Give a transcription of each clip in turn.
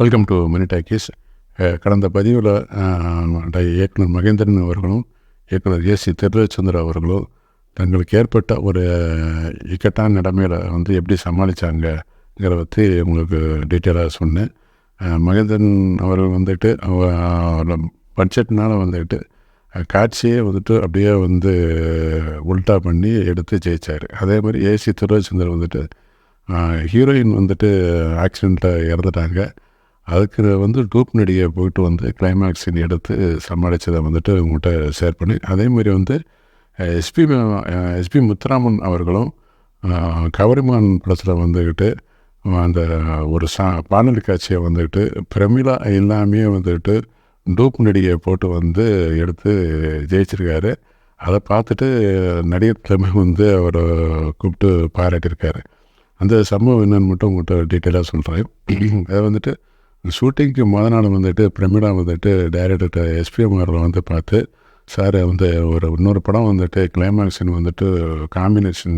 Welcome to மினிடாக்கீஸ் கடந்த பதிவில் இயக்குனர் மகேந்திரன் அவர்களும் இயக்குனர் ஏசி திருச்சந்திர அவர்களும் தங்களுக்கு ஏற்பட்ட ஒரு இக்கட்டான நிலைமையில் வந்து எப்படி சமாளித்தாங்கிற பற்றி உங்களுக்கு டீட்டெயிலாக சொன்னேன். மகேந்திரன் அவர்கள் வந்துட்டு பட்ஜெட்னால் வந்துட்டு காட்சியே வந்துட்டு அப்படியே வந்து உல்டா பண்ணி எடுத்து ஜெயிச்சார். அதே மாதிரி ஏசி திருச்சந்திரன் வந்துட்டு ஹீரோயின் வந்துட்டு ஆக்சிடெண்ட்டில் இறந்துட்டாங்க. அதுக்கு வந்து டூப் நடிகை போயிட்டு வந்து கிளைமேக்ஸ் எடுத்து சமாளித்ததை வந்துட்டு உங்கள்கிட்ட ஷேர் பண்ணி அதே மாதிரி வந்து எஸ்பி எஸ்பி முத்துராமன் அவர்களும் கவரிமான் படத்தில் வந்துக்கிட்டு அந்த ஒரு சா பாடல் காட்சியை வந்துக்கிட்டு பிரமிளா எல்லாமே வந்துக்கிட்டு டூப் நடிகையை போட்டு வந்து எடுத்து ஜெயிச்சிருக்காரு. அதை பார்த்துட்டு நடிகர் தலைமை வந்து அவரை கூப்பிட்டு பாராட்டியிருக்காரு. அந்த சம்பவம் என்னன்னு மட்டும் உங்கள்கிட்ட டீட்டெயிலாக சொல்கிறேன் அதை வந்துட்டு ஷூட்டிங்க்கு முத நாள் வந்துட்டு பிரமிடா வந்துட்டு டைரக்டர்கிட்ட எஸ்பிஎம்ஆரில் வந்து பார்த்து சார் வந்து ஒரு இன்னொரு படம் வந்துட்டு கிளைமேக்ஸ் சீன் வந்துட்டு காம்பினேஷன்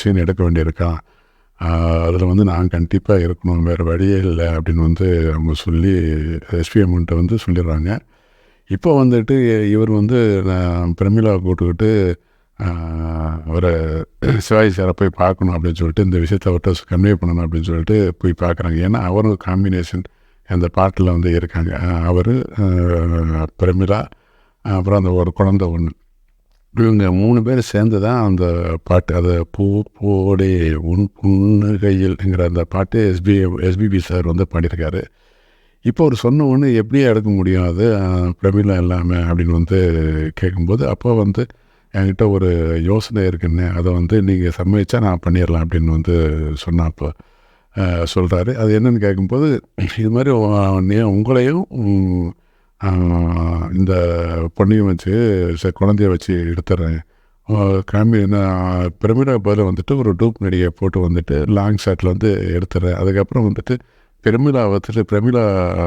சீன் எடுக்க வேண்டியிருக்கான் அதில் வந்து நான் கண்டிப்பாக இருக்கணும். வேறு வழியே இல்லை அப்படின்னு வந்து அவங்க சொல்லி எஸ்பிஎம்கிட்ட வந்து சொல்லிடுறாங்க. இப்போ வந்துட்டு இவர் வந்து நான் பிரமிளாவை கூட்டுக்கிட்டு அவரை சிவாஜி சாரை போய் பார்க்கணும் அப்படின்னு சொல்லிட்டு இந்த விஷயத்தை அவர்கிட்ட கன்வே பண்ணணும் அப்படின்னு சொல்லிட்டு போய் பார்க்குறாங்க. ஏன்னா அவரும் காம்பினேஷன் அந்த பாட்டில் வந்து இருக்காங்க. அவர் பிரமிளா அப்புறம் அந்த ஒரு குழந்தை ஒன்று இவங்க மூணு பேர் சேர்ந்து தான் அந்த பாட்டு அதை பூ போடே உன் புன்னகையில்ங்கிற அந்த பாட்டு எஸ்பி எஸ்பிபி சார் வந்து பாடியிருக்காரு. இப்போ அவர் சொன்ன ஒன்று எப்படியே எடுக்க முடியும் அது பிரமிளா இல்லாமல் அப்படின்னு வந்து கேட்கும்போது அப்போ வந்து என்கிட்ட ஒரு யோசனை இருக்குன்னு அதை வந்து நீங்கள் சம்மதிச்சா நான் பண்ணிடலாம் அப்படின்னு வந்து சொன்னாப்போ சொல்கிறாரு அது என்னன்னு கேட்கும்போது இது மாதிரி உங்களையும் இந்த பொண்ணையும் வச்சு ச குழந்தைய வச்சு எடுத்துட்றேன் கிளம்பி நான் பிரமிடா பதில் வந்துட்டு ஒரு டூப் நடிகை போட்டு வந்துட்டு லாங் ஷாட்டில் வந்து எடுத்துடுறேன் அதுக்கப்புறம் வந்துட்டு பிரமிழா வந்துட்டு பிரமிளா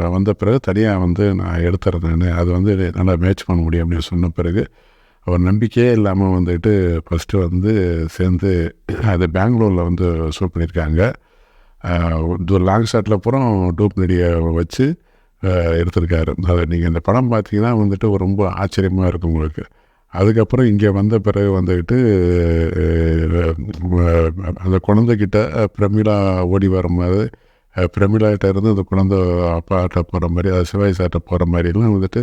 வந்த பிறகு தனியாக வந்து நான் எடுத்துறேன் அது வந்து நல்லா மேட்ச் பண்ண முடியும் அப்படின்னு சொன்ன பிறகு அவர் நம்பிக்கையே இல்லாமல் வந்துட்டு ஃபஸ்ட்டு வந்து சேர்ந்து அது பெங்களூரில் வந்து ஷூட் பண்ணியிருக்காங்க ஒரு லாங் ஷாட்டில் அப்புறம் டூப் நடிகை வச்சு எடுத்திருக்காரு. அதை நீங்கள் இந்த படம் பார்த்தீங்கன்னா வந்துட்டு ஒரு ரொம்ப ஆச்சரியமாக இருக்கும் உங்களுக்கு. அதுக்கப்புறம் இங்கே வந்த பிறகு வந்துக்கிட்டு அந்த குழந்தைகிட்ட பிரமிளா ஓடி வரும்போது பிரமிளாகிட்ட இருந்து அந்த குழந்தை அப்பாட்ட போகிற மாதிரி அது சிவாய் சார்கிட்ட போகிற மாதிரிலாம் வந்துட்டு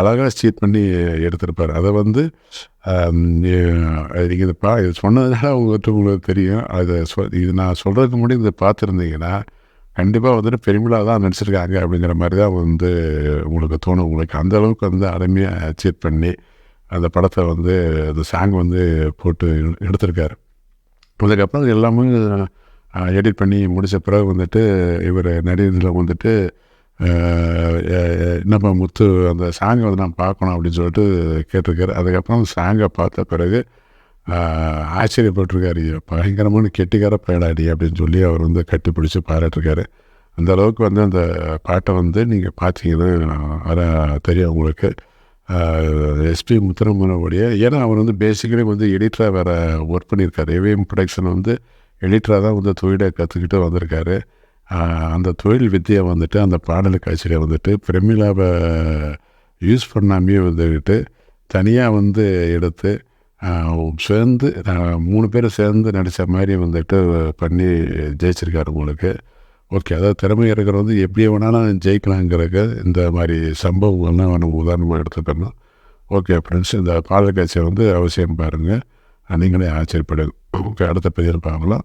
அழகாக ஸ்டீட் பண்ணி எடுத்திருப்பார். அதை வந்து நீங்கள் இது பா இது சொன்னதுனால உங்கள்கிட்ட உங்களுக்கு தெரியும். அதை சொ இது நான் சொல்கிறதுக்கு முன்னாடி இதை பார்த்துருந்தீங்கன்னா கண்டிப்பாக வந்துட்டு பெருமிழா தான் நடிச்சிருக்காங்க அப்படிங்கிற மாதிரி தான் வந்து உங்களுக்கு தோணும். உங்களுக்கு அந்த அளவுக்கு வந்து அருமையாக சீட் பண்ணி அந்த படத்தை வந்து அந்த சாங் வந்து போட்டு எடுத்திருக்காரு. அதுக்கப்புறம் எல்லாமே எடிட் பண்ணி முடித்த பிறகு வந்துட்டு இவர் நடிகரில் வந்துட்டு என்னப்பா முத்து அந்த சாங்கை வந்து நான் பார்க்கணும் அப்படின்னு சொல்லிட்டு கேட்டிருக்காரு. அதுக்கப்புறம் அந்த சாங்கை பார்த்த பிறகு ஆச்சரியப்பட்டிருக்காரு. பயங்கரமான கெட்டிக்கார பயனாடி அப்படின்னு சொல்லி அவர் வந்து கட்டி பிடிச்சி பாராட்டிருக்காரு. அந்த அளவுக்கு வந்து அந்த பாட்டை வந்து நீங்கள் பார்த்தீங்கன்னா வர தெரியும் உங்களுக்கு. எஸ்பி முத்துரமனோடைய ஏன்னா அவர் வந்து பேசிக்கலி வந்து எடிட்டராக வேறு ஒர்க் பண்ணியிருக்காரு. ஏவிஎம் ப்ரொடக்ஷன் வந்து எடிட்டராக தான் வந்து தொழிலை கற்றுக்கிட்டு வந்திருக்காரு. அந்த தொழில் வித்தியை வந்துட்டு அந்த பாடல் காட்சியில் வந்துட்டு பிரமிளாவை யூஸ் பண்ணாமே வந்துக்கிட்டு தனியாக வந்து எடுத்து சேர்ந்து மூணு பேரும் சேர்ந்து நடித்த மாதிரி வந்துட்டு பண்ணி ஜெயிச்சிருக்காரு உங்களுக்கு. ஓகே அதாவது திறமை இருக்கிற வந்து எப்படி வேணாலும் ஜெயிக்கலாங்கிறதுக்கு இந்த மாதிரி சம்பவங்கள்லாம் நம்ம உதாரணமாக எடுத்துக்கணும். ஓகே ஃப்ரெண்ட்ஸ் இந்த பாடல் காட்சியை வந்து அவசியம் பாருங்கள் நீங்களே ஆச்சரியப்படுங்க ஓகே அடுத்த பதிவில் பார்க்கலாம்.